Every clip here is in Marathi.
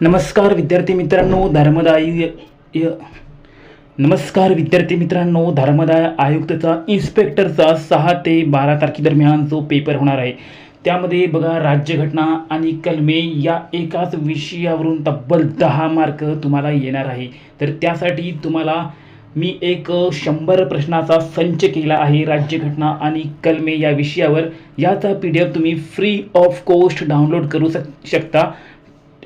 नमस्कार विद्यार्थी मित्रांनो धर्मदाय य- नमस्कार विद्यार्थी मित्रांनो धर्मदाय आयुक्तचा इन्स्पेक्टरचा सहा ते बारा तारखेदरम्यान जो पेपर होणार आहे त्यामध्ये बघा राज्यघटना आणि कलमे या एकाच विषयावरून तब्बल दहा मार्क तुम्हाला येणार आहे. तर त्यासाठी तुम्हाला मी एक शंभर प्रश्नाचा संच केला आहे राज्यघटना आणि कलमे या विषयावर. याचा पी डी एफ तुम्ही फ्री ऑफ कॉस्ट डाउनलोड करू शक शकता.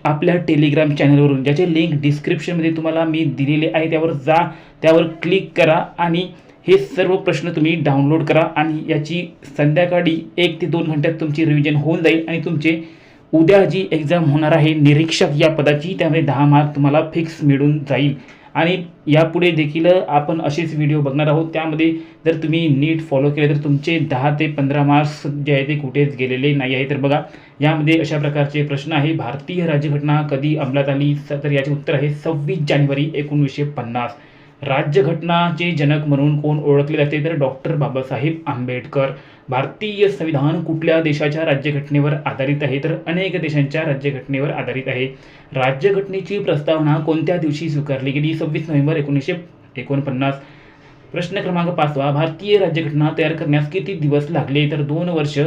आपल्या टेलिग्राम चॅनलवरून ज्याचे लिंक डिस्क्रिप्शनमध्ये तुम्हाला मी दिलेले आहे त्यावर जा त्यावर क्लिक करा आणि हे सर्व प्रश्न तुम्ही डाउनलोड करा आणि याची संध्याकाळी एक ते दोन घंट्यात तुमची रिव्हिजन होऊन जाईल आणि तुमचे उद्या जी एक्झाम होणार आहे निरीक्षक या पदाची त्यामध्ये दहा मार्क तुम्हाला फिक्स मिळून जाईल. आणि यापुढे देखील आपण असेच व्हिडिओ बघणार आहोत. त्यामध्ये जर तुम्ही नीट फॉलो केले तर तुमचे दहा ते पंधरा मार्क्स जे आहे ते कुठेच गेलेले नाही आहे. तर बघा यामध्ये अशा प्रकारचे प्रश्न आहे. भारतीय राज्यघटना कधी अंमलात आली? तर याचे उत्तर आहे सव्वीस जानेवारी एकोणीसशे पन्नास. राज्यघटनाचे जनक म्हणून कोण ओळखले जाते तर डॉक्टर बाबासाहेब आंबेडकर. भारतीय संविधान कुठल्या देशाच्या राज्यघटनेवर आधारित आहे? तर अनेक देशांच्या राज्यघटनेवर आधारित आहे. राज्यघटनेची प्रस्तावना कोणत्या दिवशी स्वीकारली गेली? सव्वीस नोव्हेंबर एकोणीसशे एकोणपन्नास. प्रश्न क्रमांक पाचवा. भारतीय राज्यघटना तयार करण्यास किती दिवस लागले? तर दोन वर्ष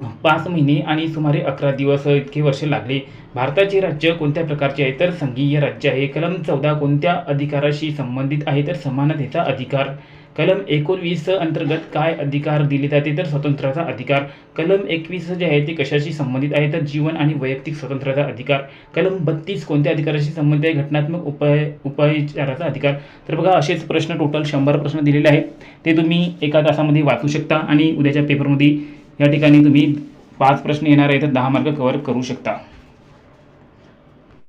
पाच महिने आणि सुमारे अकरा दिवस इतके वर्ष लागले. भारताचे राज्य कोणत्या प्रकारचे आहे? तर संघीय राज्य आहे. कलम चौदा कोणत्या अधिकाराशी संबंधित आहे? तर समानतेचा अधिकार. कलम एकोणवीस अंतर्गत काय अधिकार दिले जाते? तर स्वतंत्राचा अधिकार. कलम एकवीस जे आहे ते कशाशी संबंधित आहे? तर जीवन आणि वैयक्तिक स्वतंत्राचा अधिकार. कलम बत्तीस कोणत्या अधिकाराशी संबंधित आहे? घटनात्मक उपाय उपायचाराचा अधिकार. तर बघा असेच प्रश्न टोटल शंभर प्रश्न दिलेले आहेत. ते तुम्ही एका तासामध्ये वाचू शकता आणि उद्याच्या पेपरमध्ये या ठिकाणी तुम्ही पाच प्रश्न येणार आहे तर दहा मार्क कव्हर करू शकता.